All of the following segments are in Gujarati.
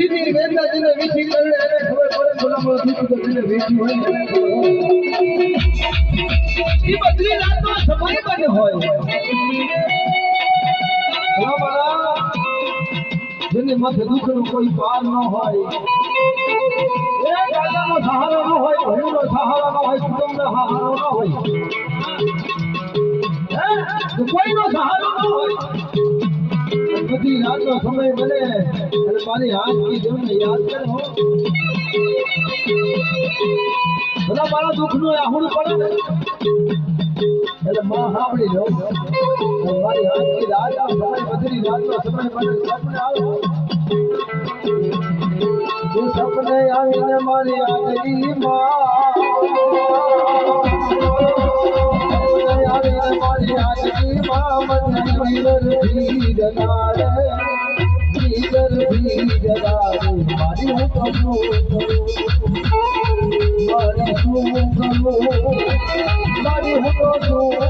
સીધી વેદાજીને વિધિ કરને એને ખબર પડે ભલામણો થયું તો તેને વેચી હોય એ બધી રાતો સમય બને હોય જેને માથે દુઃખનું કોઈ પાર ન હોય એ દાદાનો સહારો ન હોય ભયનો સહારો ન હોય કુટુંબનો સહારો ન હોય અડધી રાતનો સમય બને અને મારી હાથની જોને યાદ કરો બધા મારા દુઃખનું આહુડ પડે એટલે માં સાંભળી લો મારી હાથની રાત આ સમય બધી રાતનો સમય બને સપને આવો સપને આવીને મારી આગલી पंदर भई दारा पी दादु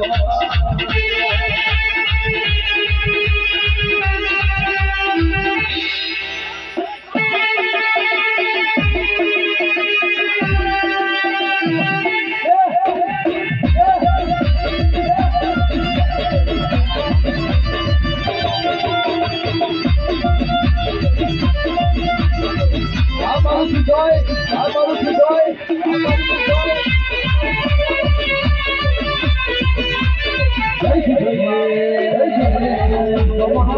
जय कम